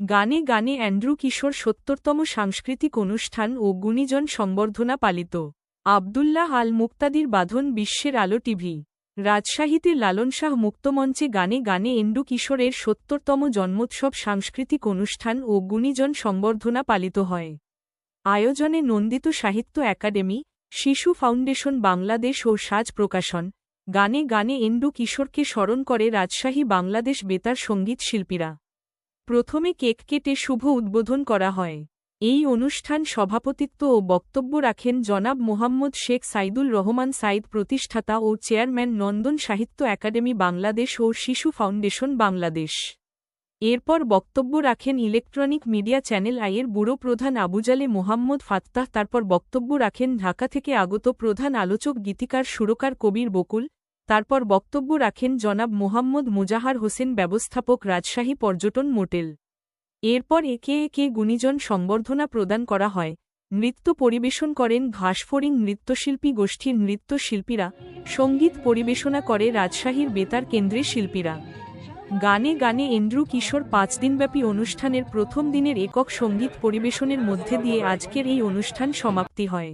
গানে গানে অ্যান্ড্রু কিশোর সত্তরতম সাংস্কৃতিক অনুষ্ঠান ও গুণীজন সংবর্ধনা পালিত। আবদুল্লাহ আল মুক্তাদির বাঁধন বিশ্বের আলো টিভি। রাজশাহীতে লালন শাহ মুক্তমঞ্চে গানে গানে এন্ডু কিশোরের সত্তরতম জন্মোৎসব সাংস্কৃতিক অনুষ্ঠান ও গুণীজন সংবর্ধনা পালিত হয়। আয়োজনে নন্দিত সাহিত্য একাডেমি, শিশু ফাউন্ডেশন বাংলাদেশ ও সাজ প্রকাশন, গানে গানে এন্ডু কিশোরকে স্মরণ করে রাজশাহী বাংলাদেশ বেতার সংগীত শিল্পীরা। প্রথমে কেক কেটে শুভ উদ্বোধন করা হয়। এই অনুষ্ঠান সভাপতিত্ব ও বক্তব্য রাখেন জনাব মোহাম্মদ শেখ সাইদুল রহমান সাইদ প্রতিষ্ঠাতা ও চেয়ারম্যান নন্দন সাহিত্য একাডেমি বাংলাদেশ ও শিশু ফাউন্ডেশন বাংলাদেশ। এরপর বক্তব্য রাখেন ইলেকট্রনিক মিডিয়া চ্যানেল আইয়ের ব্যুরো প্রধান আবুজালে মোহাম্মদ ফাত্তাহ। তারপর বক্তব্য রাখেন ঢাকা থেকে আগত প্রধান আলোচক গীতিকার সুরকার কবির বকুল। তারপর বক্তব্য রাখেন জনাব মোহাম্মদ মুজাহার হোসেন ব্যবস্থাপক রাজশাহী পর্যটন মোটেল। এরপর একে একে গুণীজন সংবর্ধনা প্রদান করা হয়। নৃত্য পরিবেশন করেন ঘাসফড়িং নৃত্যশিল্পী গোষ্ঠীর নৃত্যশিল্পীরা, সংগীত পরিবেশনা করে রাজশাহীর বেতার কেন্দ্রের শিল্পীরা। গানে গানে এন্ড্রু কিশোর পাঁচ দিনব্যাপী অনুষ্ঠানের প্রথম দিনের একক সংগীত পরিবেশনের মধ্যে দিয়ে আজকের এই অনুষ্ঠান সমাপ্তি হয়।